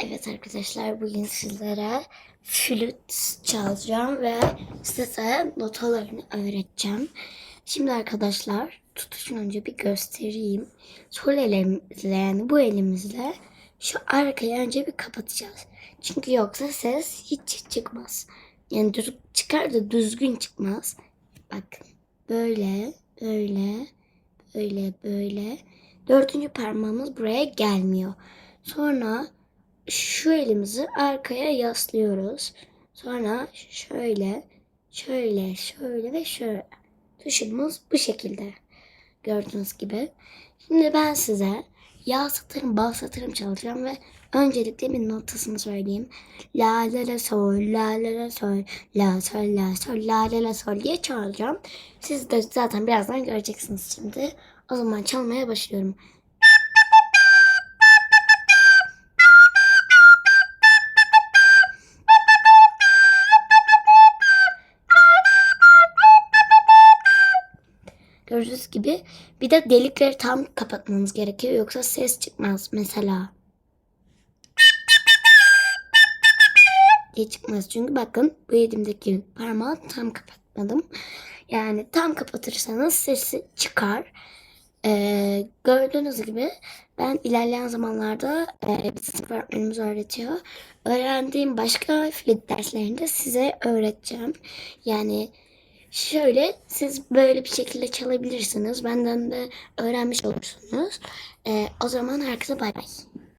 Evet arkadaşlar bugün sizlere flüt çalacağım ve size notalarını öğreteceğim. Şimdi arkadaşlar tutuşun önce bir göstereyim. Sol elimizle yani bu elimizle şu arkayı önce bir kapatacağız. Çünkü yoksa ses hiç çıkmaz. Yani düz, çıkar da düzgün çıkmaz. Bakın böyle böyle böyle böyle. Dördüncü parmağımız buraya gelmiyor. Sonra şu elimizi arkaya yaslıyoruz. Sonra şöyle, şöyle, şöyle ve şöyle. Tuşumuz bu şekilde. Gördüğünüz gibi. Şimdi ben size yağ satırım, bal satırım çalacağım ve öncelikle bir notasını söyleyeyim. La la la sol, la la la sol, la sol la sol, la la la sol diye çalacağım. Siz de zaten birazdan göreceksiniz şimdi. O zaman çalmaya başlıyorum. Gördüğünüz gibi bir de delikleri tam kapatmanız gerekiyor yoksa ses çıkmaz mesela. diye çıkmaz çünkü bakın bu elimdeki parmağı tam kapatmadım. Yani tam kapatırsanız sesi çıkar. Ee, gördüğünüz gibi ben ilerleyen zamanlarda e, öğretmenimiz öğretiyor. Öğrendiğim başka flüt derslerinde size öğreteceğim. Yani Şöyle siz böyle bir şekilde çalabilirsiniz. Benden de öğrenmiş olursunuz. Ee, o zaman herkese bay bay.